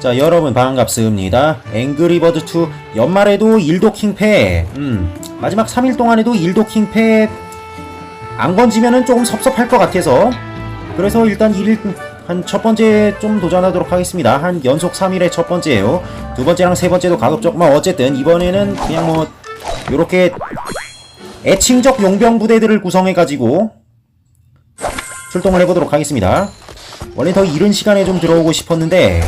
자 여러분 반갑습니다. 앵그리버드2 연말에도 일도킹패. 음 마지막 3일 동안에도 일도킹패. 안 건지면은 조금 섭섭할 것 같아서. 그래서 일단 일한 첫 번째 좀 도전하도록 하겠습니다. 한 연속 3일의 첫 번째예요. 두 번째랑 세 번째도 가급적 뭐 어쨌든 이번에는 그냥 뭐 요렇게 애칭적 용병 부대들을 구성해 가지고 출동을 해보도록 하겠습니다. 원래 더 이른 시간에 좀 들어오고 싶었는데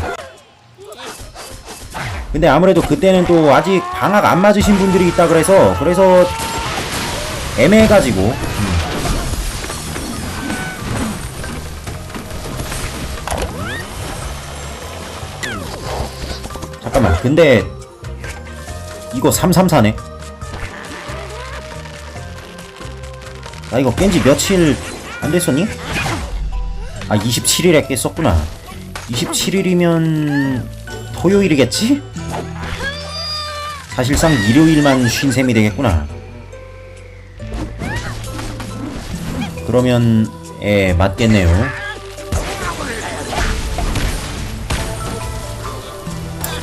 근데 아무래도 그때는 또 아직 방학 안 맞으신 분들이 있다 그래서 그래서 애매해가지고 음. 잠깐만 근데 이거 334네 나 이거 깬지 며칠 안 됐었니? 아 27일에 깼었구나 27일이면 토요일이겠지? 사실상 일요일만 쉰 셈이 되겠구나. 그러면 예 맞겠네요.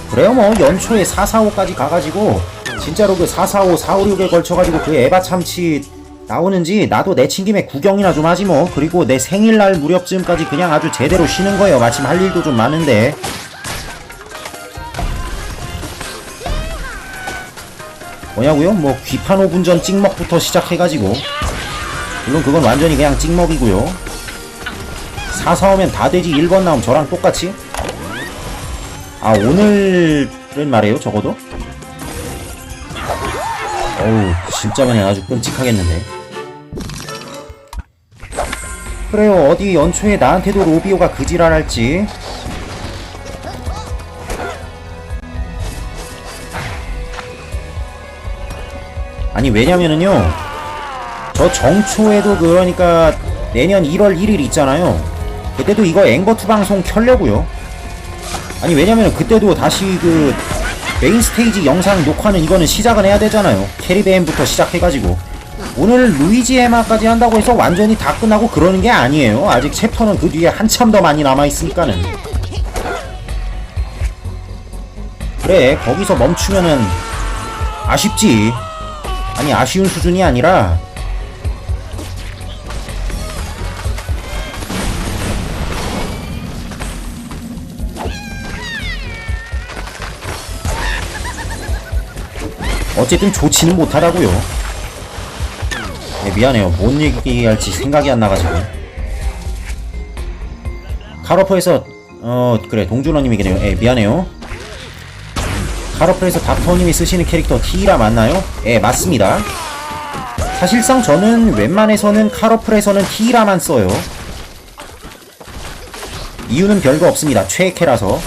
그래요 뭐 연초에 445까지 가가지고 진짜로 그 445, 456에 걸쳐가지고 그 에바 참치 나오는지 나도 내친 김에 구경이나 좀 하지 뭐 그리고 내 생일날 무렵쯤까지 그냥 아주 제대로 쉬는 거예요 마침 할 일도 좀 많은데 뭐냐고요? 뭐 귀판 5분 전 찍먹부터 시작해가지고. 물론 그건 완전히 그냥 찍먹이고요. 4사오면 다 되지. 1번 나오면 저랑 똑같이. 아 오늘은 말이에요 적어도? 어우 진짜면 아주 끔찍하겠는데. 그래요. 어디 연초에 나한테도 로비오가 그지랄할지 아니 왜냐면은요 저 정초에도 그러니까 내년 1월 1일 있잖아요. 그때도 이거 앵버투 방송 켜려고요. 아니 왜냐면은 그때도 다시 그 메인 스테이지 영상 녹화는 이거는 시작은 해야 되잖아요. 캐리베인부터 시작해가지고. 오늘 루이지 에마까지 한다고 해서 완전히 다 끝나고 그러는 게 아니에요. 아직 챕터는 그 뒤에 한참 더 많이 남아있으니까는. 그래 거기서 멈추면은 아쉽지 아니 아쉬운 수준이 아니라. 어쨌든 좋지는 못하다고요. 네, 미안해요. 뭔 얘기할지 생각이 안 나가지고. 카로프에서 어 그래 동준호님이겠네요. 예 미안해요 카로프에서 닥터님이 쓰시는 캐릭터 티라 맞나요? 예, 맞습니다. 사실상 저는 웬만해서는 카로플에서는 티라만 써요. 이유는 별거 없습니다. 최애캐라서.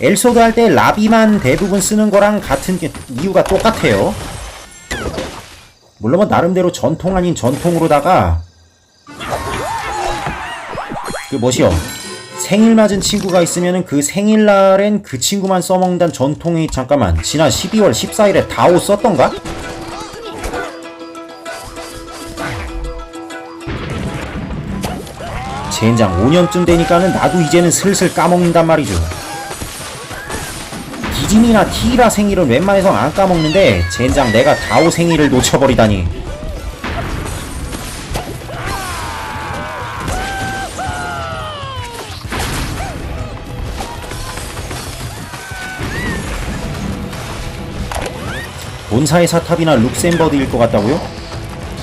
엘소드 할 때 라비만 대부분 쓰는 거랑 같은 게- 이유가 똑같아요. 물론 뭐 나름대로 전통 아닌 전통으로다가 그 뭐시여 생일 맞은 친구가 있으면은 그 생일날엔 그 친구만 써먹는다는 전통이 잠깐만 지난 12월 14일에 다오 썼던가? 젠장 5년쯤 되니까는 나도 이제는 슬슬 까먹는단 말이죠 디즈니나 티라 생일은 웬만해서 안 까먹는데 젠장 내가 다오 생일을 놓쳐버리다니 돈사의 사탑이나 룩셈버드일 것 같다고요?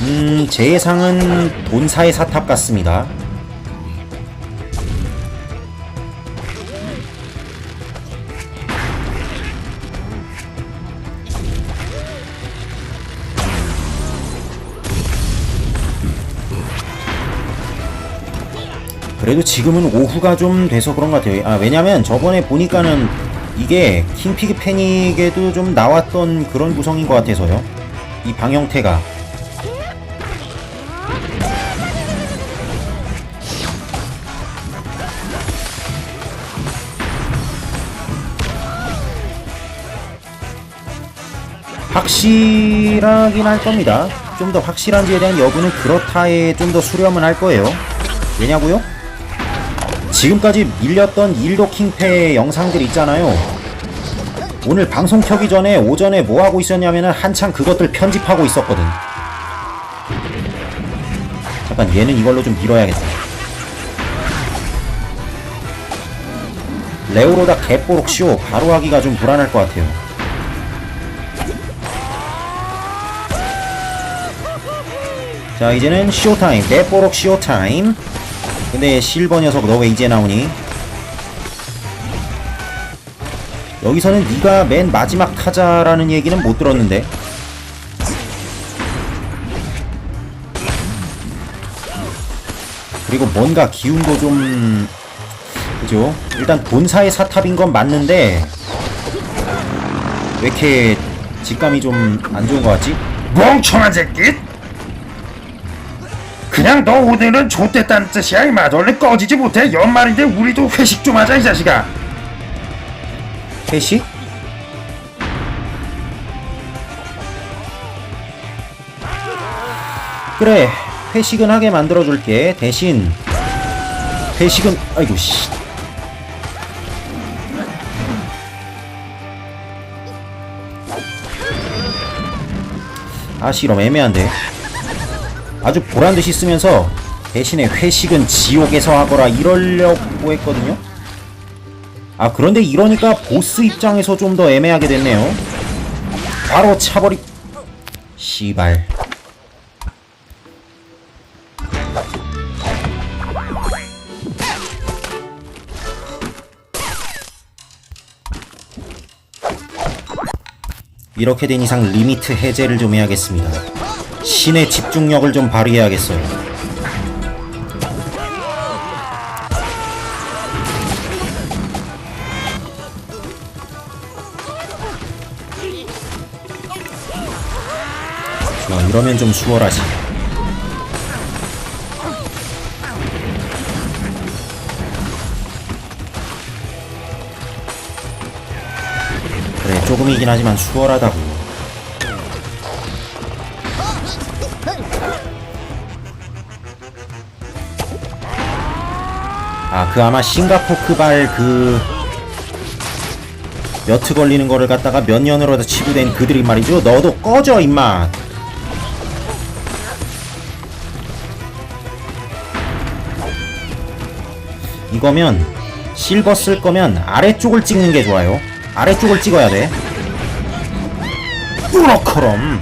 음, 제 예상은 돈사의 사탑 같습니다. 그래도 지금은 오후가 좀 돼서 그런 것 같아요. 아, 왜냐면 저번에 보니까는 이게 킹피그 패닉에도 좀 나왔던 그런 구성인 것 같아서요. 이 방형태가. 확실하긴 할 겁니다. 좀 더 확실한지에 대한 여부는 그렇다에 좀 더 수렴은 할 거예요. 왜냐고요? 지금까지 밀렸던 일도킹패 영상들 있잖아요. 오늘 방송 켜기 전에 오전에 뭐 하고 있었냐면은 한창 그것들 편집하고 있었거든. 잠깐 얘는 이걸로 좀 밀어야겠다. 레오로다 개뽀록 쇼 바로 하기가 좀 불안할 것 같아요. 자 이제는 쇼타임 개뽀록 쇼타임 근데 실버 녀석 너 왜 이제 나오니? 여기서는 네가 맨 마지막 타자라는 얘기는 못 들었는데 그리고 뭔가 기운도 좀 그죠? 일단 본사의 사탑인 건 맞는데 왜 이렇게 직감이 좀 안 좋은 것 같지? 멍청한 새끼! 그냥 너 오늘은 좆됐다는 뜻이야 이마. 얼른 꺼지지 못해. 연말인데 우리도 회식 좀 하자 이 자식아. 회식? 그래 회식은 하게 만들어줄게. 대신 회식은 아이고 씨. 아씨럼 애매한데 아주 보란듯이 쓰면서 대신에 회식은 지옥에서 하거라 이러려고 했거든요. 아 그런데 이러니까 보스 입장에서 좀 더 애매하게 됐네요. 바로 차버리 씨발. 이렇게 된 이상 리미트 해제를 좀 해야겠습니다 신의 집중력을 좀 발휘해야겠어요. 좋아 이러면 좀 수월하지. 조금이긴 하지만 수월하다고 아 그 아마 싱가포크발 그 몇트 걸리는 거를 갖다가 몇 년으로 다 치부된 그들이 말이죠 너도 꺼져 임마 이거면 실버 쓸 거면 아래쪽을 찍는 게 좋아요. 아래쪽을 찍어야 돼. 꾸럭커럼.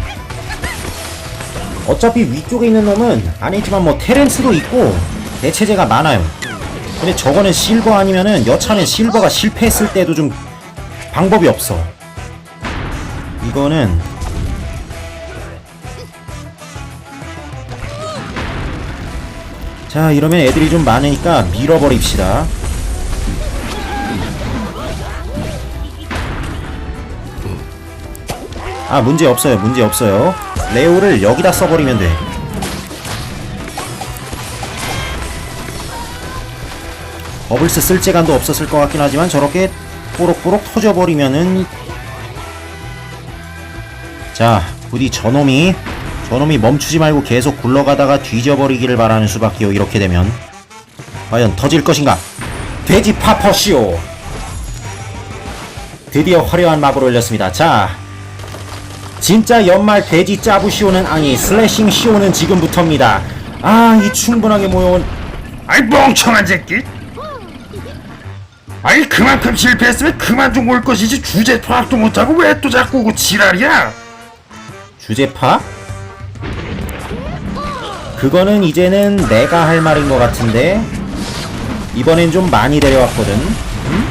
어차피 위쪽에 있는 놈은 아니지만 뭐 테렌스도 있고 대체제가 많아요. 근데 저거는 실버 아니면은 여차는 실버가 실패했을 때도 좀 방법이 없어. 이거는 자 이러면 애들이 좀 많으니까 밀어버립시다. 아 문제 없어요. 문제 없어요. 레오를 여기다 써버리면 돼 버블스 쓸 재간도 없었을 것 같긴 하지만 저렇게 뽀록뽀록 터져버리면은 자 부디 저놈이 저놈이 멈추지 말고 계속 굴러가다가 뒤져버리기를 바라는 수밖에요 이렇게 되면 과연 터질 것인가? 돼지 파퍼쇼 드디어 화려한 막을 올렸습니다. 자 진짜 연말 돼지 짜부쇼는 아니 슬래싱 쇼는 지금부터입니다. 아 이 충분하게 모여온 아이 멍청한 새끼 아이 그만큼 실패했으면 그만 좀 올 것이지 주제 파악도 못하고 왜 또 자꾸 오고 지랄이야 주제파? 그거는 이제는 내가 할 말인 것 같은데 이번엔 좀 많이 데려왔거든 음?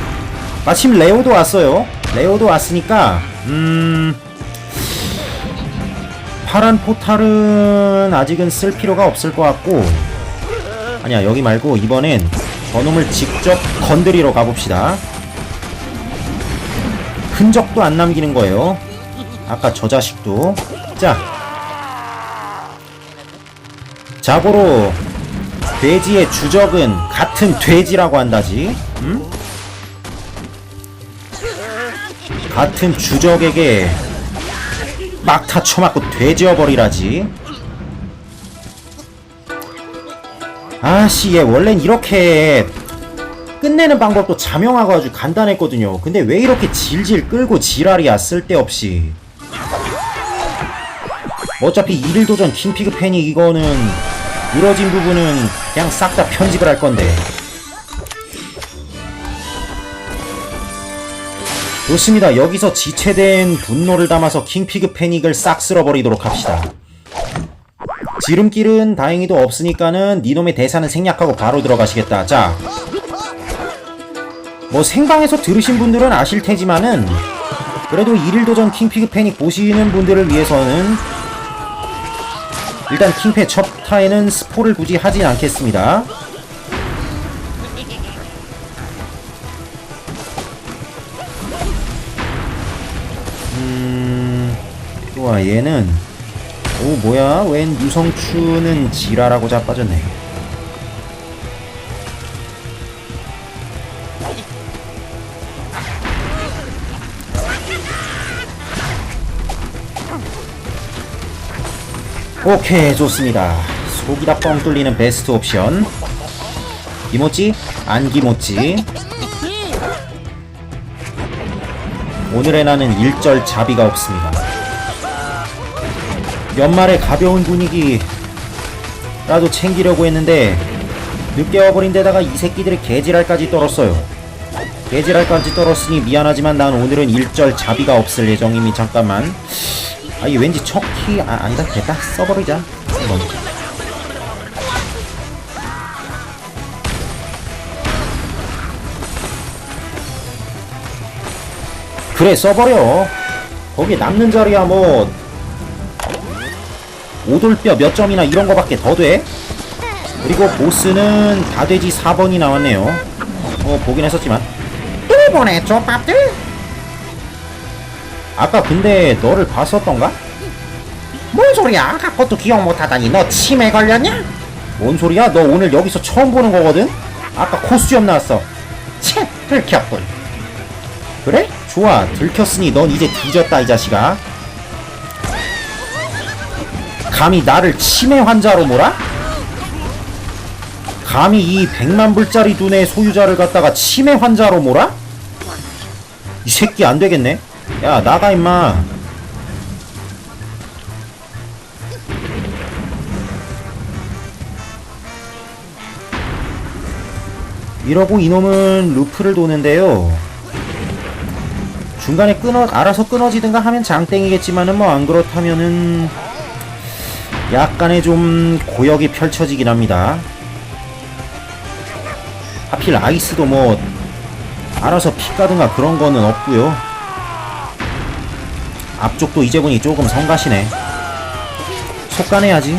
마침 레오도 왔어요 레오도 왔으니까 음... 파란 포탈은 아직은 쓸 필요가 없을 것 같고 아니야 여기 말고 이번엔 저놈을 직접 건드리러 가봅시다. 흔적도 안 남기는 거예요. 아까 저 자식도. 자. 자고로 돼지의 주적은 같은 돼지라고 한다지. 음? 같은 주적에게 막타 쳐맞고 돼지어버리라지 아씨 얘 원래는 이렇게 끝내는 방법도 자명하고 아주 간단했거든요. 근데 왜 이렇게 질질 끌고 지랄이야 쓸데없이. 어차피 일일 도전 킹피그 팬이 이거는 늘어진 부분은 그냥 싹 다 편집을 할 건데. 좋습니다. 여기서 지체된 분노를 담아서 킹피그 패닉을 싹 쓸어버리도록 합시다. 지름길은 다행히도 없으니까는 니놈의 대사는 생략하고 바로 들어가시겠다. 자. 뭐 생방에서 들으신 분들은 아실 테지만은 그래도 일일 도전 킹피그 패닉 보시는 분들을 위해서는 일단 킹패 첫 타에는 스포를 굳이 하진 않겠습니다. 음, 좋아 얘는 오 뭐야? 웬 유성추는 지랄하고 자빠졌네. 오케이 좋습니다. 속이 다 뻥 뚫리는 베스트 옵션. 기모찌? 안 기모찌. 오늘의 나는 일절 자비가 없습니다 연말에 가벼운 분위기 라도 챙기려고 했는데 늦게 와버린 데다가 이 새끼들의 개지랄까지 떨었어요 개지랄까지 떨었으니 미안하지만 난 오늘은 일절 자비가 없을 예정이니 잠깐만 아, 이 왠지 척키, 아, 아니다. 됐다. 써버리자. 한번. 그래, 써버려. 거기에 남는 자리야, 뭐. 오돌뼈 몇 점이나 이런 거밖에 더 돼? 그리고 보스는 다돼지 4번이 나왔네요. 뭐, 보긴 했었지만. 또 보내, 족밥들? 아까 근데 너를 봤었던가? 뭔 소리야? 아까 것도 기억 못하다니 너 치매 걸렸냐? 뭔 소리야? 너 오늘 여기서 처음 보는 거거든? 아까 코수염 나왔어 채 들켰군 그래? 좋아 들켰으니 넌 이제 뒤졌다 이 자식아 감히 나를 치매 환자로 몰아? 감히 이 100만 불짜리 눈의 소유자를 갖다가 치매 환자로 몰아? 이 새끼 안 되겠네 야 나가 임마 이러고 이놈은 루프를 도는데요 중간에 끊어 알아서 끊어지든가 하면 장땡이겠지만은 뭐 안 그렇다면은 약간의 좀 고역이 펼쳐지긴 합니다 하필 아이스도 뭐 알아서 피 가든가 그런 거는 없고요 앞쪽도 이제 보니 조금 성가시네. 속가내야지.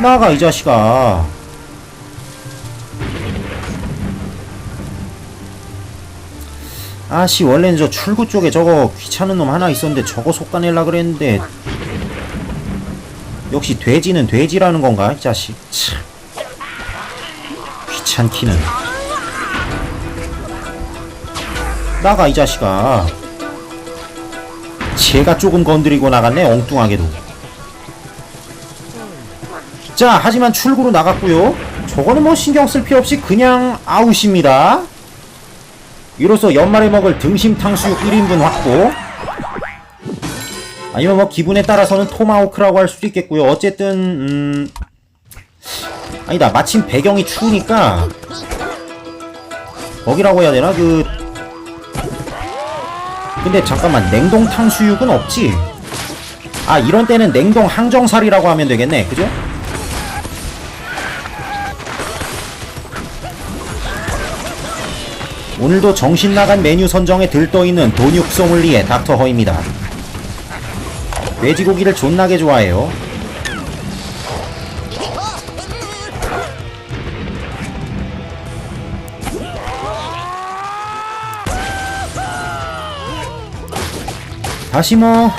나가 이 자식아. 아씨 원래는 저 출구 쪽에 저거 귀찮은 놈 하나 있었는데 저거 속가내려 그랬는데. 역시 돼지는 돼지라는 건가 이 자식? 참 귀찮기는. 나가 이 자식아. 제가 조금 건드리고 나갔네 엉뚱하게도. 자 하지만 출구로 나갔고요. 저거는 뭐 신경 쓸 필요 없이 그냥 아웃입니다 이로써 연말에 먹을 등심 탕수육 1인분 확보. 아니면 뭐 기분에 따라서는 토마호크라고 할 수도 있겠고요. 어쨌든 음... 아니다. 마침 배경이 추우니까 거기라고 해야 되나? 그 근데 잠깐만. 냉동 탕수육은 없지? 아 이런 때는 냉동 항정살이라고 하면 되겠네. 그죠? 오늘도 정신 나간 메뉴 선정에 들떠있는 돈육 소믈리에 닥터 허입니다 돼지고기를 존나게 좋아해요 다시 뭐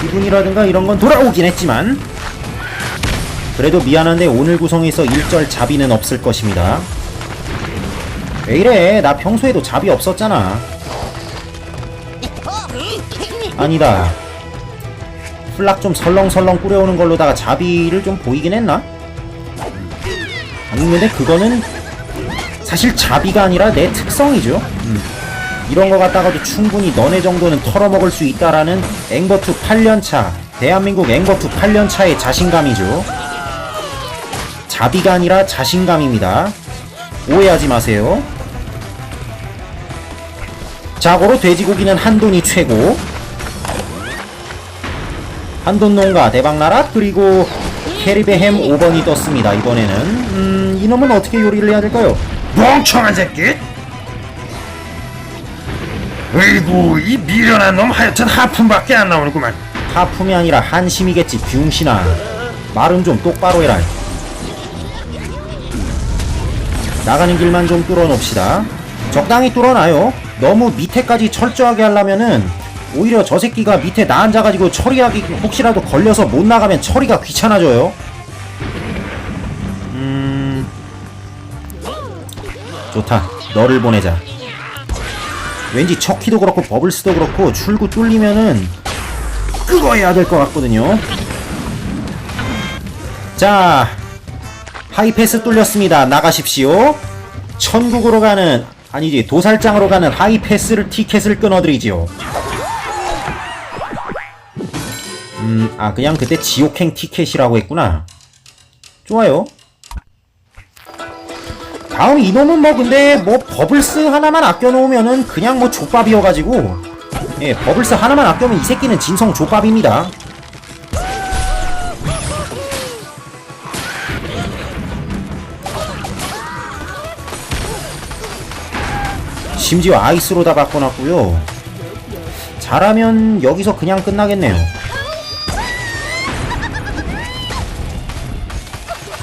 기분이라든가 이런 건 돌아오긴 했지만 그래도 미안한데 오늘 구성에서 일절 자비는 없을 것입니다. 왜 이래? 나 평소에도 자비 없었잖아. 아니다. 플락 좀 설렁설렁 뿌려오는 걸로다가 자비를 좀 보이긴 했나? 아니 근데 그거는 사실 자비가 아니라 내 특성이죠. 음. 이런 거 갖다가도 충분히 너네 정도는 털어먹을 수 있다라는 앵버투 8년차 대한민국 앵버투 8년차의 자신감이죠. 자비가 아니라 자신감입니다. 오해하지 마세요. 자고로 돼지고기는 한돈이 최고. 한돈 농가 대박나라. 그리고 캐리베 햄 5번이 떴습니다. 이번에는. 음, 이놈은 어떻게 요리를 해야 될까요? 멍청한 새끼! 으이구 이 미련한 놈 하여튼 하품밖에 안 나오는구만. 하품이 아니라 한심이겠지 병신아. 말은 좀 똑바로 해라. 나가는 길만 좀 뚫어놓읍시다. 적당히 뚫어놔요 너무 밑에까지 철저하게 하려면은 오히려 저 새끼가 밑에 나 앉아가지고 처리하기 혹시라도 걸려서 못 나가면 처리가 귀찮아져요 음 좋다 너를 보내자 왠지 척키도 그렇고 버블스도 그렇고 출구 뚫리면은 그거 해야 될 것 같거든요. 자, 하이패스 뚫렸습니다. 나가십시오. 천국으로 가는 아니지 도살장으로 가는 하이 패스를 티켓을 끊어드리지요. 음, 아 그냥 그때 지옥행 티켓이라고 했구나. 좋아요. 다음 이놈은 뭐 근데 뭐 버블스 하나만 아껴놓으면은 그냥 뭐 족밥이어가지고 예, 버블스 하나만 아껴면 이 새끼는 진성 족밥입니다. 심지어 아이스로 다 바꿔놨고요. 잘하면 여기서 그냥 끝나겠네요.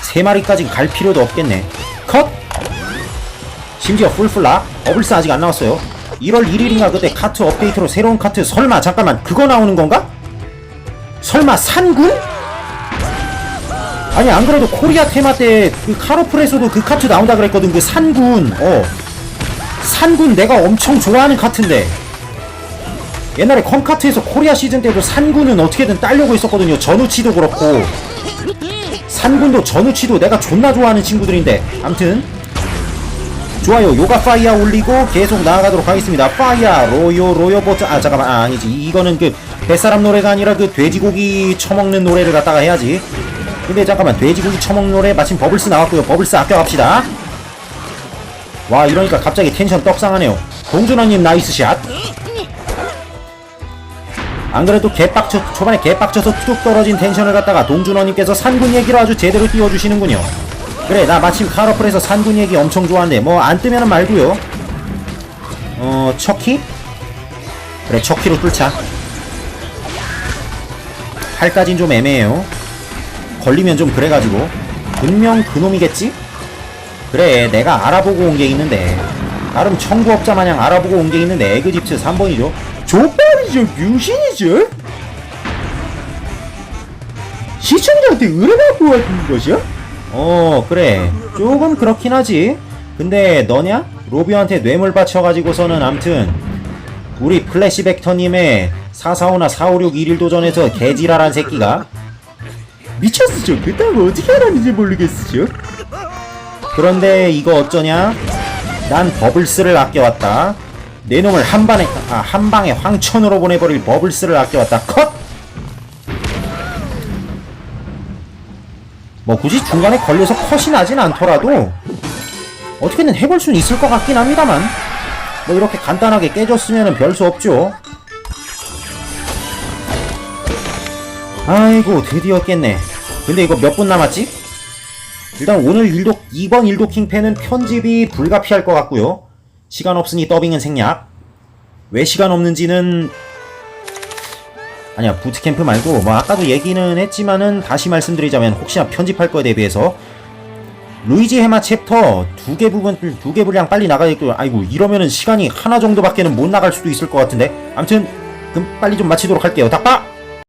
세 마리까지 갈 필요도 없겠네. 컷! 심지어 풀플라 버블스 아직 안 나왔어요. 1월 1일인가 그때 카트 업데이트로 새로운 카트 설마 잠깐만 그거 나오는 건가? 설마 산군? 아니 안 그래도 코리아 테마 때 그 카로플에서도 그 카트 나온다 그랬거든 그 산군 어 산군 내가 엄청 좋아하는 카트인데. 옛날에 컴카트에서 코리아 시즌 때도 산군은 어떻게든 따려고 했었거든요. 전우치도 그렇고. 산군도 전우치도 내가 존나 좋아하는 친구들인데. 암튼. 좋아요. 요가 파이어 올리고 계속 나아가도록 하겠습니다. 파이어 로요 로요 보트 아 잠깐만. 아, 아니지. 이거는 그 뱃사람 노래가 아니라 그 돼지고기 처먹는 노래를 갖다가 해야지. 근데 잠깐만. 돼지고기 처먹는 노래 마침 버블스 나왔고요. 버블스 아껴갑시다 와 이러니까 갑자기 텐션 떡상하네요. 동준호님 나이스 샷. 안그래도 개빡쳐 초반에 개빡쳐서 뚝 떨어진 텐션을 갖다가 동준호님께서 산군 얘기를 아주 제대로 띄워주시는군요. 그래 나 마침 카러플에서 산군 얘기 엄청 좋아하는데 뭐 안 뜨면은 말고요. 어 척키? 그래 척키로 뚫자. 8까진 좀 애매해요. 걸리면 좀 그래가지고. 분명 그놈이겠지? 그래 내가 알아보고 온 게 있는데. 나름 청구업자 마냥 알아보고 온 게 있는데 에그집트 3번이죠. 족밥이죠 뮤신이죠? 시청자한테 의뢰받고 왔는 것이야? 어 그래. 조금 그렇긴 하지. 근데 너냐? 로비한테 뇌물 바쳐가지고서는 암튼 우리 플래시벡터님의 445나 456 1일 도전에서 개지랄한 새끼가. 미쳤으죠 그딴 어떻게 알았는지 모르겠으죠 그런데 이거 어쩌냐? 난 버블스를 아껴왔다. 내 놈을 한 방에 아, 한 방에 황천으로 보내버릴 버블스를 아껴왔다. 컷! 뭐 굳이 중간에 걸려서 컷이 나진 않더라도 어떻게든 해볼 수는 있을 것 같긴 합니다만. 뭐 이렇게 간단하게 깨졌으면 별 수 없죠. 아이고 드디어 깼네. 근데 이거 몇 분 남았지? 일단 오늘 일독 2번 일도킹 팬은 편집이 불가피할 것 같고요. 시간 없으니 더빙은 생략. 왜 시간 없는지는 아니야 부트캠프 말고 뭐 아까도 얘기는 했지만은 다시 말씀드리자면 혹시나 편집할 거에 대비해서 루이지 해마 챕터 두 개 부분 두 개 분량 빨리 나가야겠고 아이고 이러면은 시간이 하나 정도밖에는 못 나갈 수도 있을 것 같은데. 아무튼 그럼 빨리 좀 마치도록 할게요. 닥빠